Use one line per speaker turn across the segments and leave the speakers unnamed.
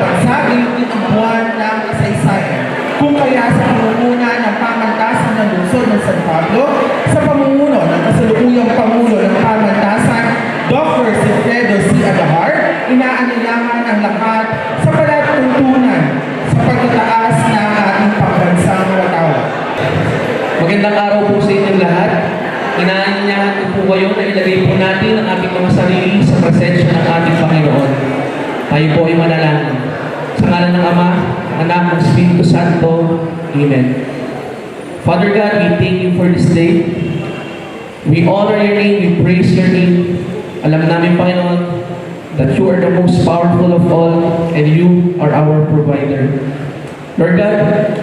gayon din ang buwan ng kasaysayan. Kung kaya sa pangunguna ng pamantasan ng lungsod ng San Pablo, sa pamumuno ng kasalukuyang Pangulo ng Pamantasan, Dr. Sigfredo C. Agahar, inaanilangan ang lahat sa palatuntunan sa pagtataas ng ating pambansang watawat.
Magandang araw po sa inyong lahat. Inaanyahan ko po kayo na ilagay po natin ang ating mga sarili sa presensya ng ating Panginoon. Tayo po ay manalangin. Sa ngalan ng Ama, Anak, ng Espiritu Santo. Amen. Father God, we thank you for this day. We honor your name, we praise your name. Alam namin, Panginoon, that you are the most powerful of all and you are our provider. Lord God,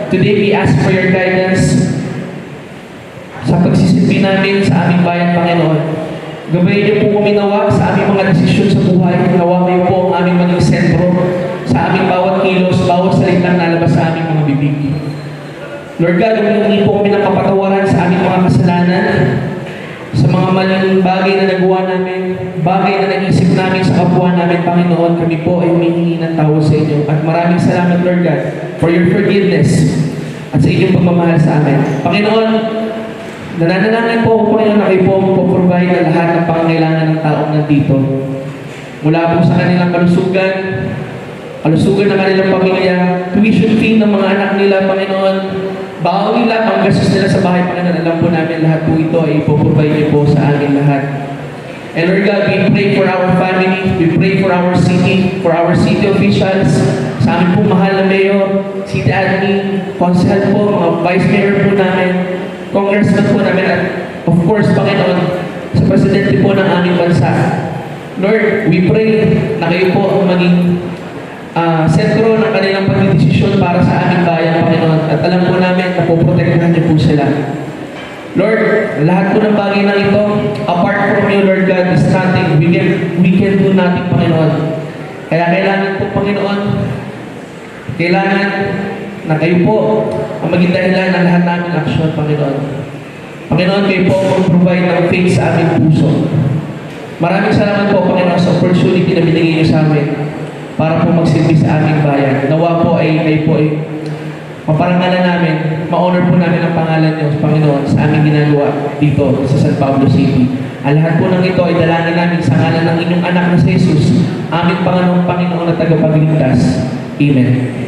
today we ask for your guidance sa pagsisilbi namin sa aming bayan, Panginoon. Gabayin niyo po kami nawa sa aming mga desisyon sa buhay. Nawa kayo po ang aming maging sentro sa aming bawat kilos, bawat salitang nalabas sa aming mga bibig. Lord God, humingi po kami ng kapatawaran sa aming mga kasalanan, sa mga maling bagay na nagawa namin, bagay na naisip namin sa kapwa namin, Panginoon, kami po ay humihingi ng tawad sa inyo. At maraming salamat, Lord God, for your forgiveness at sa inyong pagmamahal sa amin. Panginoon, nananalangin po ako, Panginoon, na kayo po ang provide na lahat ng pangangailangan ng taong nandito. Mula po sa kanilang kalusugan, kalusugan ng kanilang pamilya, tuition fee ng mga anak nila, Panginoon, bawi lang ang gastos nila sa bahay, Panginoon. Alam po namin lahat po ito ay ipoprovide niyo po sa amin lahat. And Lord God, we pray for our family, we pray for our city, for our city officials, sa amin po mahal na mayor, city admin, council po, mga vice mayor po namin, congressman po namin, at of course, Panginoon, sa presidente po ng aming bansa. Lord, we pray na kayo po ang maging ah, sentro ng kanilang pagdidesisyon para sa aming bayan, Panginoon. At alam po namin na poprotektahan niyo po sila. Lord, lahat po ng bagay na ito, apart from you, Lord God, is nothing. We can, we can do nothing, Panginoon. Kaya kailangan po, Panginoon, kailangan na kayo po ang maging dahilan ng lahat namin action, Panginoon. Panginoon, kayo po ang provide ng faith sa aming puso. Maraming salamat po, Panginoon, sa opportunity na binigay niyo sa amin para po magsilbi sa aming bayan. Nawa po ay kayo po ay maparangalan namin, ma-honor po namin ang pangalan niyo, Panginoon, sa aming ginagawa dito sa San Pablo City. Ang po ng ito ay dalangin namin sa ngalan ng inyong anak na si Jesus, aming Panginoong Panginoon na tagapagligtas. Amen.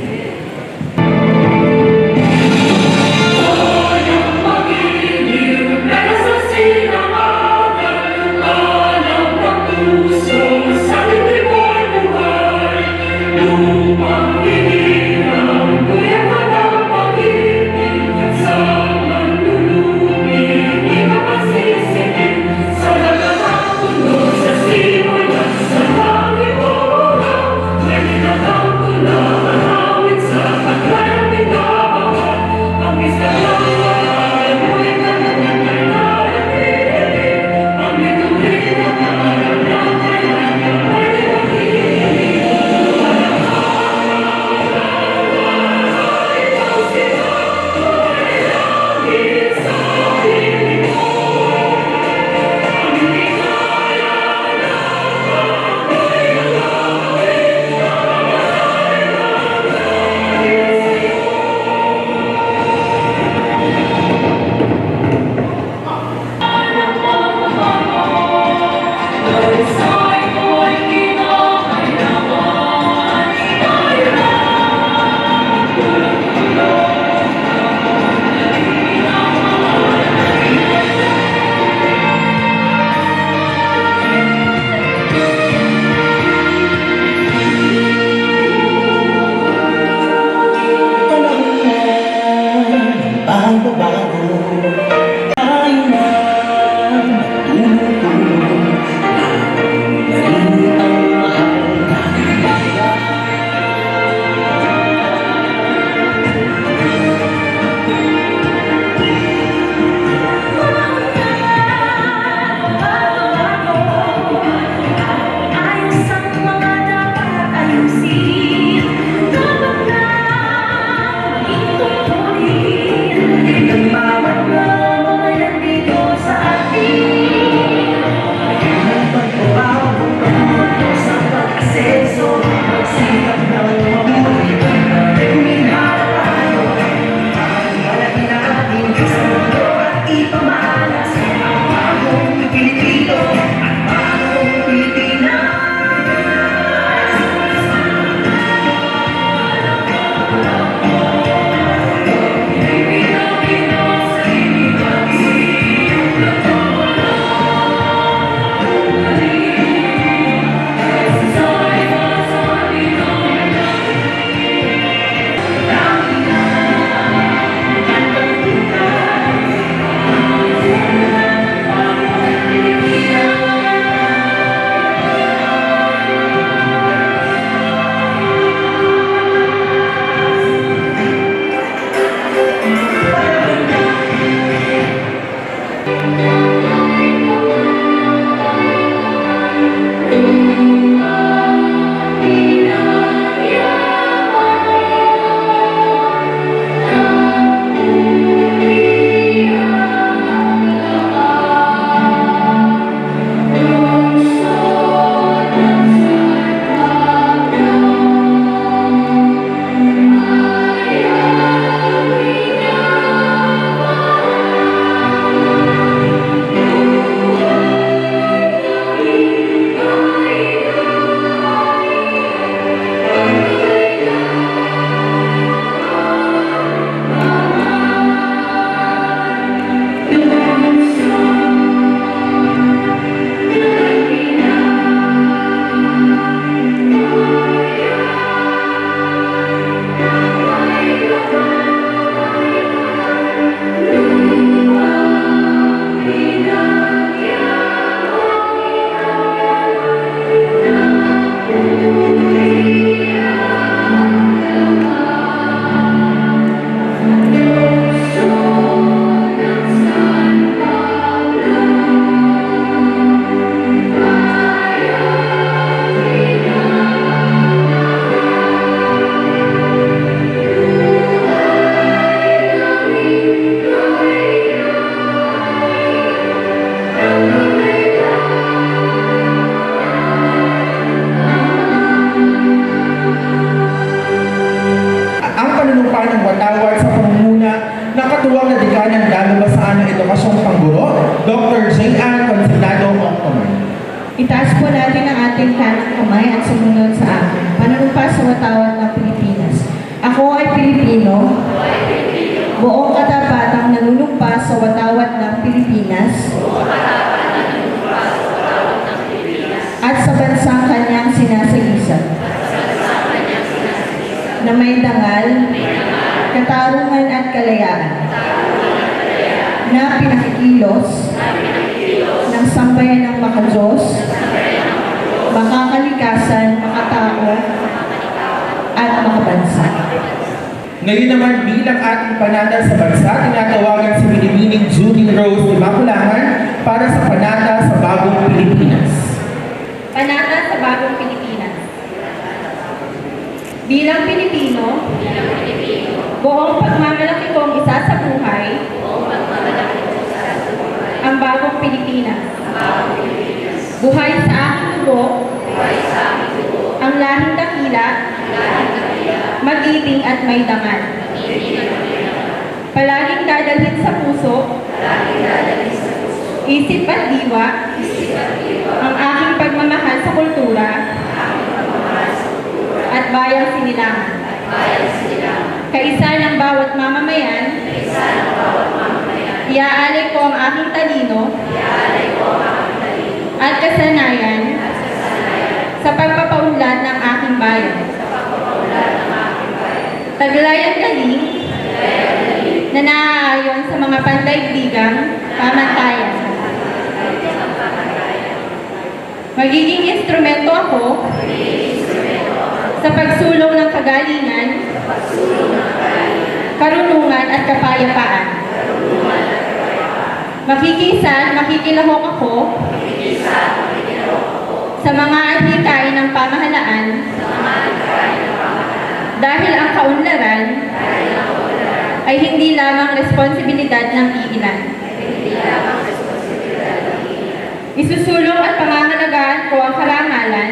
Yes. Na
may dangal, katarungan at kalayaan. Na pinakikilos ng sambayan ng makajos, makakalikasan, makatao, at makabansa.
Ngayon naman bilang ating panata sa bansa, tinatawagan si Binibining Judy Rose Immaculangan para sa panata sa Bagong Pilipinas.
Panata sa Bagong Pilipinas Bilang Pilipino, buong pagmamalaki kong isa sa buhay, ang Bagong Pilipinas. Buhay sa aking dugo, ang lahing dakila, magiting at may dangal. Palaging dadalhin sa puso, isip at diwa, ang aking pagmamahal sa kultura at bayang sinilangan. Kaisa ng bawat mamamayan, iaalay ko ang aking talino. At kasanayan. Sa pagpapaunlad ng aking bayan. Taglay at galing. Na naaayon sa mga pandaigdigang pamantayan. Magiging instrumento ako sa pagsulong ng kagalingan, karunungan at kapayapaan. Makikisa at makikilahok ako sa mga adhikain ng pamahalaan dahil ang kaunlaran ay hindi lamang responsibilidad ng iilan. Isusulong at pangangalagaan ko ang karangalan,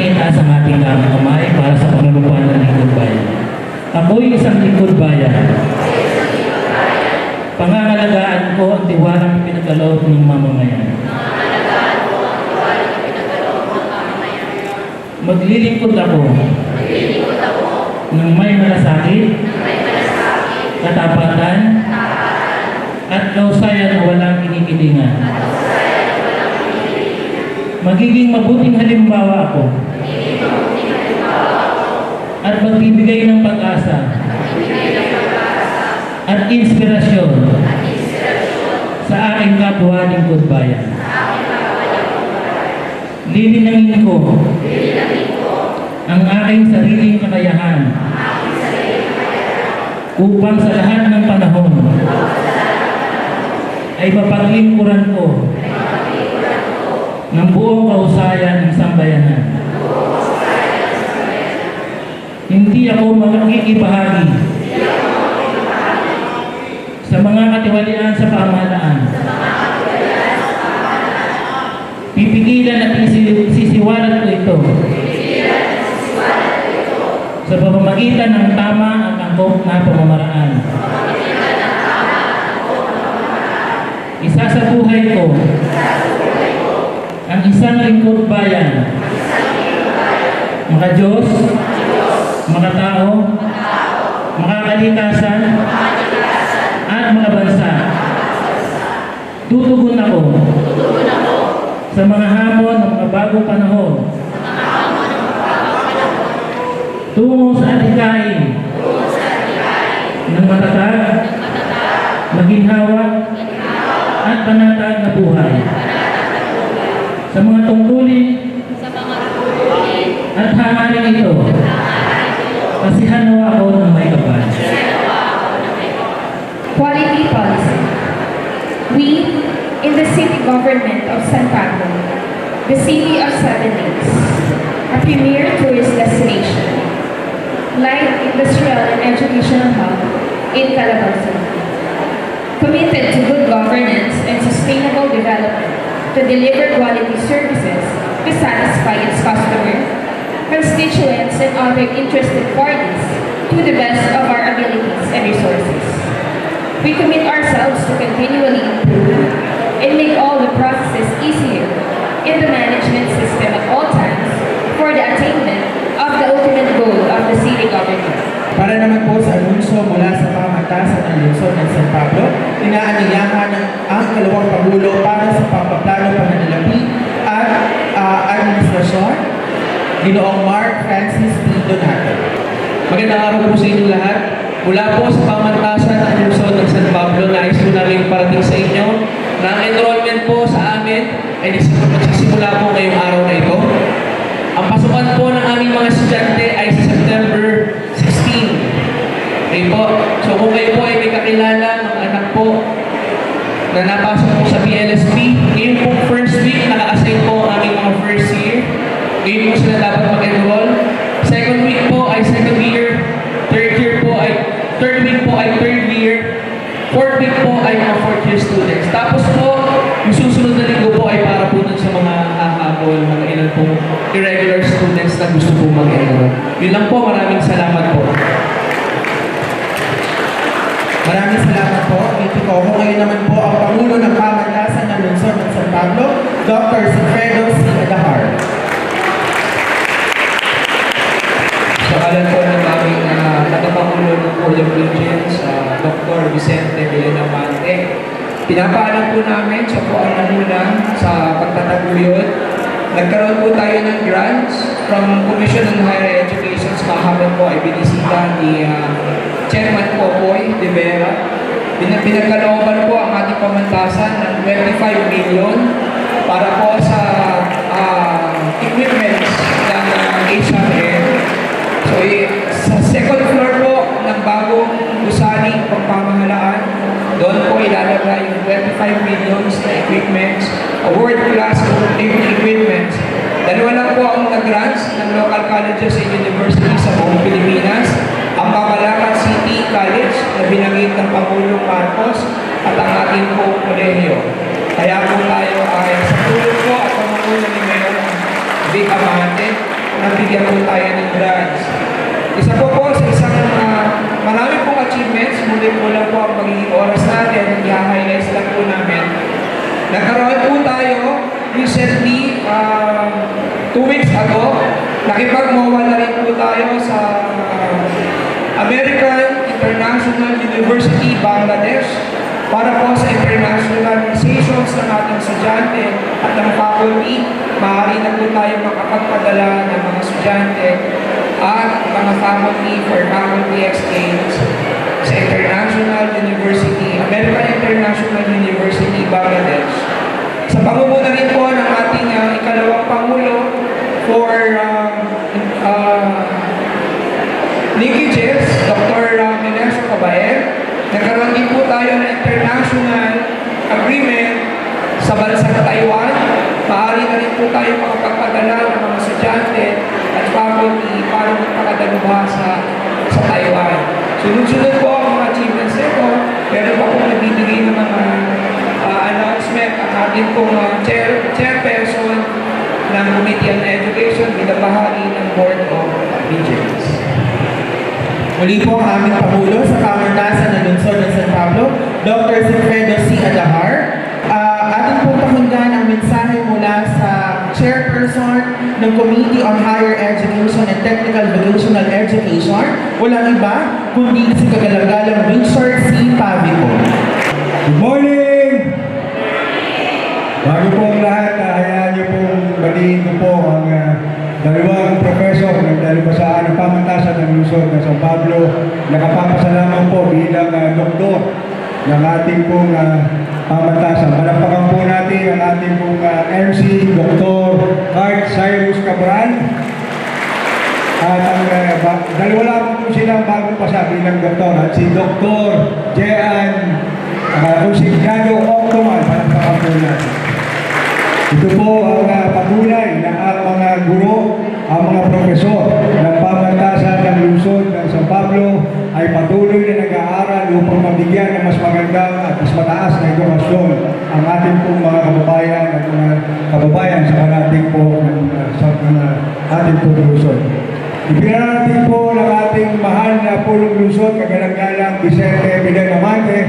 natin taas ang ating damang kamay para sa pangalupan ng lingkod bayan. Ako'y isang lingkod bayan. Pangangalagaan ko ang tiwalang pinagkaloob ng mamamayan. Maglilingkod ako, Maglilingkod ako ng may malasakit, katapatan, at kausayan na walang kinikilingan. Magiging mabuting halimbawa ako. At magbibigay ng pag-asa at inspirasyon sa aking kapwa lingkod bayan. Lilinangin ko ang aking sariling kakayahan upang sa lahat ng panahon ay mapaglingkuran ko ng buong kausayan ng sambayanan. Hindi ako makikibahagi sa mga katiwalian sa pamahalaan. Pipigilan at isi- sisiwalat ko ito sa pamamagitan ng tama at angkop na pamamaraan. Isa sa buhay ko ang isang lingkod bayan, mga Diyos, mga tao, mga kalikasan, at mga bansa. Tutugon ako sa mga hamon ng mga bagong panahon. Tungo sa adhikain ng matatag, maginhawa, at panatag na buhay. Sa mga tungkulin at hangarin ito, kasihan nawa ako ng may kapal.
Quality policy. We, in the city government of San Pablo, the city of seven lakes, a premier tourist destination, light industrial and educational hub in Calabarzon, committed to good governance and sustainable development to deliver quality services to satisfy its customer, constituents, and other interested parties to the best of our abilities and resources. We commit ourselves to continually improve and make all the processes easier in the management system at all times for the attainment of the ultimate goal of the city government.
Para naman po sa anunsyo mula sa pamantasan ng lungsod ng San Pablo, inaanyayahan ng ang kalawang Pangulo para sa pampaplano pananalapi at ah, administrasyon, Ginoong Mark Francis P. Donato.
Magandang araw po sa inyo lahat. Mula po sa pamantasan ng lungsod ng San Pablo, nais ko namin parating sa inyo na ang enrollment po sa amin ay nagsis- magsisimula po ngayong araw na ito. Ang pasukan po ng aming mga estudyante ay sa September 16. Okay po. So kung kayo po ay may kakilala ng anak po na napasok po sa PLSP, ngayon po first week, naka-assign po ang aming mga first year. Ngayon po sila dapat mag-enroll. Second week po ay second year. Third year po ay, third week po ay third year. Fourth week po ay mga fourth year students. Tapos po, yung susunod na linggo po ay para po dun sa mga hahabol, mga ilan pong irregular students na gusto po mag-enroll. Yun lang po, maraming salamat po.
Maraming salamat po. Ko. Kung ngayon naman po ang Pangulo ng Pamantasan ng Lungsod ng San Pablo, Dr. Sigfredo C. Adahar.
Sa kalan po ng aming uh, tagapangulo ng Podium Regions, uh, Dr. Vicente Villanamante, pinapaalam po namin sa po ang namunan sa pagtataguyod. Nagkaroon po tayo ng grants from Commission on Higher Education. Kahapon po ay binisita ni uh, Chairman Popoy de Vera. Pina- Pinagkalooban po ang ating pamantasan ng 25 million para po sa uh, equipments Eh, sa second floor po ng bagong gusani pang pamahalaan, doon po ilalagay yung 25 millions na equipments, world-class equipments. Dalawa lang po ang nag-grants ng local colleges and universities sa buong Pilipinas. Ang Babalacan City College na binanggit ng Pangulong Marcos at ang ating po kolehiyo. Kaya po tayo ay sa tulong po at pamumuno ni Mayor Vic Amante, nabigyan po tayo ng grants. Isa po po sa isang uh, marami pong achievements, muli po lang po ang magiging oras natin, i-highlights lang po namin. Nagkaroon po tayo recently, uh, two weeks ago, nakipag-MOA na rin po tayo sa uh, American International University, Bangladesh, para po sa international internationalizations ng ating estudyante at ng faculty, maaari na po tayo makapagpadala ng mga estudyante at mga faculty for faculty exchange sa International University, American International University, Bangladesh. Sa pangunguna rin po ng ating ah, ikalawang Pangulo for um, uh, Nikki Jess, Dr. uh, Menesio Cabaer, nagkaroon din po tayo ng international agreement sa bansang Taiwan. Maaari na rin po tayo makapagpadala ng mga estudyante para magpakadaluha sa, sa Taiwan. Sunod-sunod po ang mga achievements nito. Meron pa pong nabibigay ng mga uh, announcement ang ating pong uh, chair, chairperson ng Committee on Education bilang bahagi ng Board of Regents.
Muli po ang aming Pangulo sa Pamantasan ng Lungsod ng San Pablo, Dr. Silfredo C. Adahar. Ah, ating pong pakinggan ang mensahe Chairperson ng Committee on Higher Education and Technical Vocational Education, walang iba kundi si Kagalagalang Richard C. Pavico.
Good morning! Bago po ang lahat, uh, hayaan niyo pong batiin ko po ang ah, dalawang professor ng dalibasaan ng pamantasan ng Luzon ng San Pablo. Nakapapasalamat po bilang ah, doktor ng ating pong ah, pamantasan. Palakpakan po natin ang ating pong ah, MC, Dr. Art Cyrus Cabral. At ang uh, ba- dalawa lang po silang bagong pasa bilang doktor at si Dr. Jean uh, Usignado Octoman. Palakpakan po natin. Ito po ang uh, patunay na ang mga guro, ang mga profesor ng pamantasan ng lungsod ng San Pablo ay patuloy na nag-aaral upang mabigyan ng mas magandang at mas mataas na edukasyon ang ating pong mga kababayan at mga kababayan sa karating po ng uh, sa mga ating pong lungsod. Ipinarating po ng ating mahal na pulong lungsod, kagalang-galang Vicente Villamante,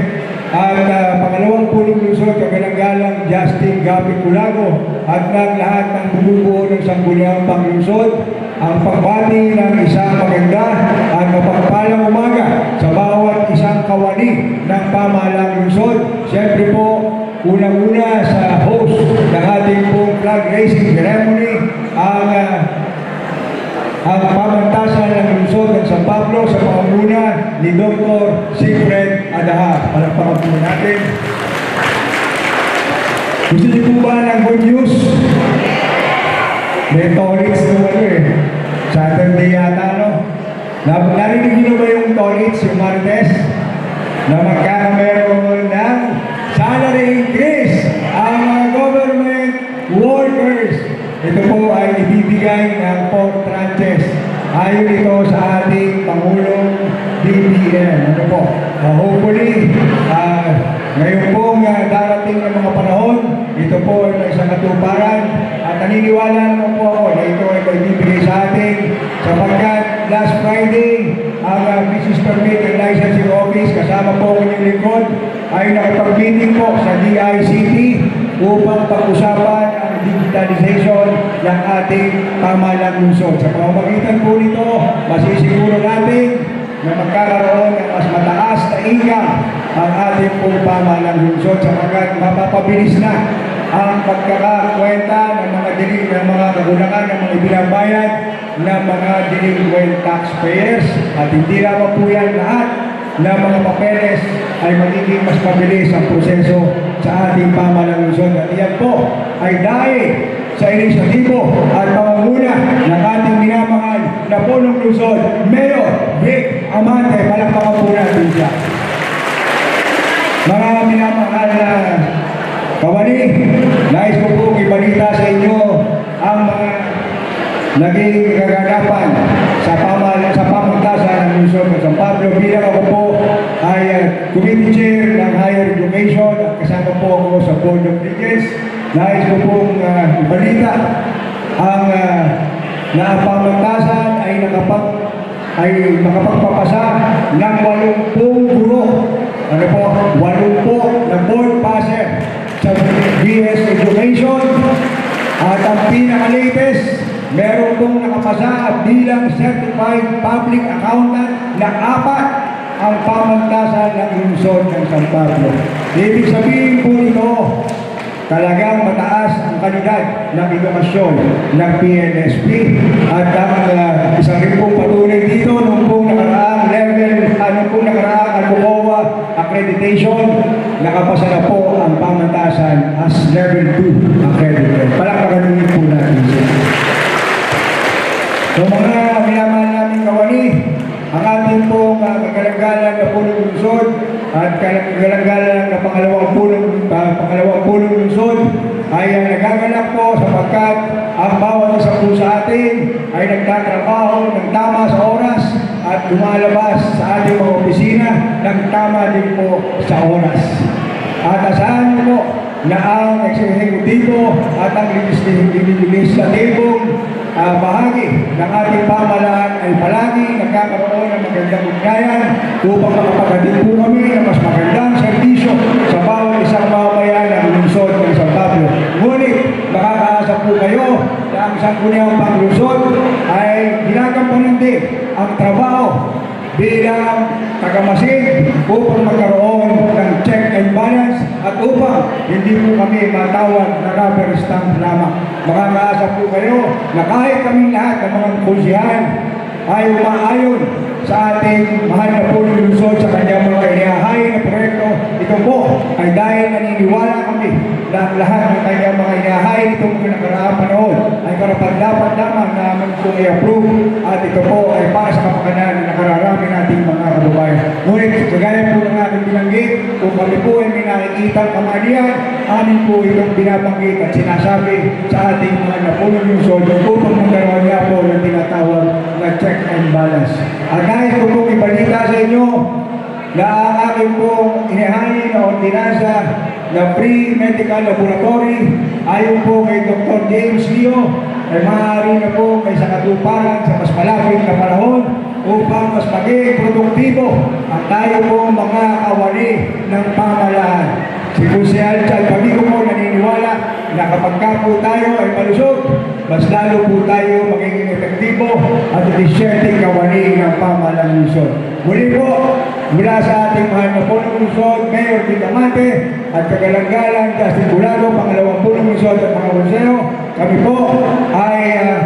at uh, pangalawang pulong lungsod, kagalang-galang Justin Gabi Culago, at ng lahat ng bumubuo ng sangguniang panglungsod, ang pagbati ng isang maganda at mapagpalang umaga sa bawat isang kawani ng pamahalang lungsod. Siyempre po, unang-una sa host ng ating pong flag raising ceremony, ang uh, ang pamantasan ng lungsod ng San Pablo sa pamumuno ni Dr. Sigfred Adaha. Palagpakan po natin. Gusto niyo po ba ng good news? May tolits na ano eh. Saturday yata, no? Na- Narinig niyo ba yung tolits, yung Martes? Na magkakameron ng salary increase ang mga government workers. Ito po ay ibibigay ng four tranches. Ayon ito sa ating Pangulong BBM. Ano po? Uh, hopefully, uh, ngayon pong uh, darating ng mga panahon, ito po ay isang katuparan at naniniwala naman po ako na ito ay maibibigay sa atin sapagkat last Friday, ang uh, business permit and licensing office kasama po ang inyong lingkod ay nakipag-meeting po sa DICT upang pag-usapan digitalization ng ating pamahalang lungsod. Sa pamamagitan po nito, masisiguro natin na magkakaroon ng mas mataas na income ang ating pong pamahalang lungsod sapagkat mapapabilis na ang pagkakakwenta ng mga diling ng mga kagulangan ng mga ibinabayad ng mga delinquent taxpayers at hindi lamang po yan lahat ng mga papeles ay magiging mas mabilis ang proseso sa ating pamahalang lungsod. At iyan po ay dahil sa inisyatibo at pamamuna ng ating minamahal na punong lungsod, Mayor Vic Amante. Palakpakan po natin siya. Mga minamahal na kawani, nais ko po ibalita sa inyo ang mga naging kaganapan sa pamal sa pamantasan ng Luzon ng San Pablo bilang ako po ay uh, committee chair ng higher education at kasama po ako sa board of regents. Nais ko pong uh, ibalita ang uh, na ang pamantasan ay nakapag ay nakapagpapasa ng 80 guro. Ano po? 80 na board passer sa BS Education. At ang pinaka-latest, meron pong nakapasa bilang certified public accountant na apat ang pamantasan ng lungsod ng San Pablo. Ibig sabihin po nito, talagang mataas ang kalidad ng edukasyon ng PNSP at ang uh, isang rin pong patunay dito nung pong nakaraang level, ano pong nakaraang Alcoa accreditation, nakapasa na po ang pamantasan as level 2 accredited. Palakpakan po natin siya. So mga minamahal namin kawani, ang ating pong uh, kagalanggalan na pulong lungsod at kagalanggalan na pangalawang pulong, uh, pangalawang pulong lungsod ay uh, nagaganap po sapagkat ang bawat isa po sa atin ay nagtatrabaho ng tama sa oras at lumalabas sa ating mga opisina ng tama din po sa oras. At asahan po na ang eksekutibo at ang legislatibong uh, bahagi ng ating pamahalaan ay palagi nagkakaroon ng magandang ugnayan upang makapagatid po kami ng mas magandang serbisyo sa bawat isang mamamayan ng lungsod ng San Pablo. Ngunit makakaasa po kayo na ang sangguniang panglusod ay ginagampanan din ang trabaho bilang tagamasid upang magkaroon ng check and balance at upang hindi po kami matawag na rubber stamp lamang. Makakaasa po kayo na kahit kami lahat ng mga kunsihan ay umaayon sa ating mahal na pulong lungsod sa kanyang mga inihahay na proyekto. Ito po ay dahil naniniwala kami na lahat ng kanyang mga inihahay nitong mga nakaraang panahon ay karapat dapat lamang namin kung i-approve at ito po ay para sa kapakanan ng nakararami nating mga kababayan. Ngunit kagaya po ng aking binanggit, kung kami po ay may nakikita kamalian, amin po itong binabanggit at sinasabi sa ating mga napulong lungsod upang magkaroon nga po ng tinatawag na check and balance. At nais ko pong ibalita sa inyo na ang aking pong inihain na ordinansa na free medical laboratory ayon po kay Dr. James Leo ay maaari na po may sakatuparan sa mas malapit na panahon upang mas maging produktibo ang tayo pong mga kawali ng pamalaan. Si Kusel Chad Pamigo po naniniwala na kapag ka po tayo ay malusog, mas lalo po tayo magiging epektibo at efficiente kawali ng pamahalang lungsod. Muli po, mula sa ating mahal na punong lungsod, Mayor Diamante at kagalanggalan Justin Bulado, pangalawang punong lungsod at mga konseo, kami po ay ah,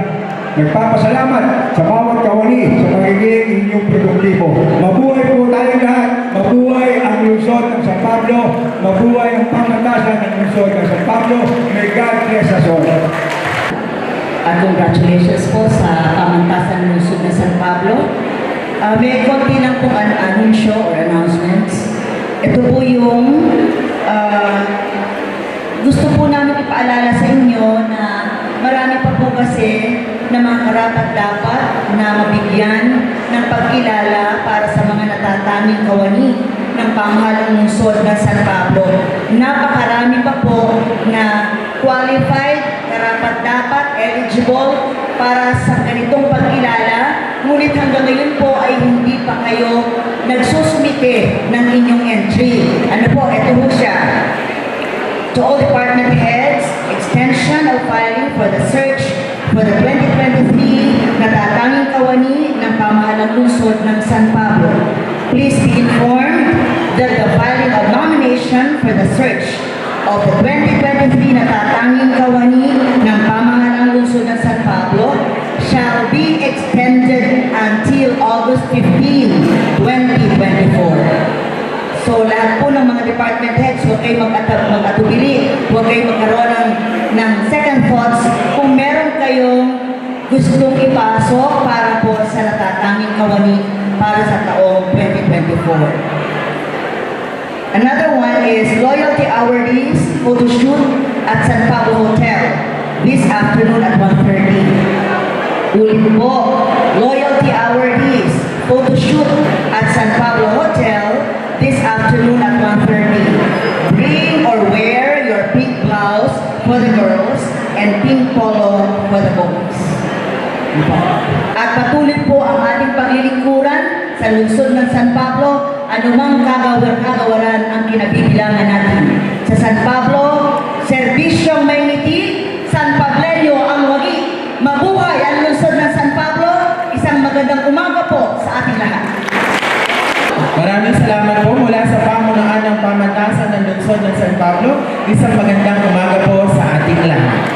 nagpapasalamat sa bawat kawani sa pagiging inyong produktibo. Mabuhay po tayo lahat, mabuhay ang lungsod ng San Pablo, mabuhay ang pangatasan ng lungsod ng San Pablo. May God bless us all.
At congratulations po sa pamantasan ng lungsod ng San Pablo. Ah, may konti lang pong an anunsyo or announcements. Ito po yung ah, gusto po namin ipaalala sa inyo na marami pa po kasi na mga karapat dapat na mabigyan ng pagkilala para sa mga natatanging kawani ng pamahalang lungsod ng San Pablo. Napakarami pa po na qualified, karapat dapat, eligible para sa ganitong pagkilala. Ngunit hanggang ngayon po ay hindi pa kayo nagsusumite ng inyong entry. Ano po, ito po siya. To all department heads, extension of filing for the search for the 2023 natatanging kawani ng pamahalang lungsod ng San Pablo. Please be informed that the filing of nomination for the search of the 2023 natatanging kawani ng pamahalang lungsod ng San extended until August 15, 2024. So lahat po ng mga department heads, huwag kayong mag-atubili, huwag kayong magkaroon ng, ng second thoughts kung meron kayong gustong ipasok para po sa natatanging kawani para sa taong 2024. Another one is loyalty awardees photo shoot at San Pablo Hotel this afternoon at 1.30. Ulit po, loyalty awardees photo shoot at San Pablo Hotel this afternoon at 1.30. Bring or wear your pink blouse for the girls and pink polo for the boys. At patuloy po ang ating paglilingkuran sa lungsod ng San Pablo, anumang kagawaran ang kinabibilangan natin. Sa San Pablo, serbisyong may ngiti, San Pableño ang magandang umaga po sa ating lahat. Maraming salamat po mula sa pamunuan ng
pamatasan ng
lungsod ng San Pablo. Isang magandang umaga po sa ating lahat.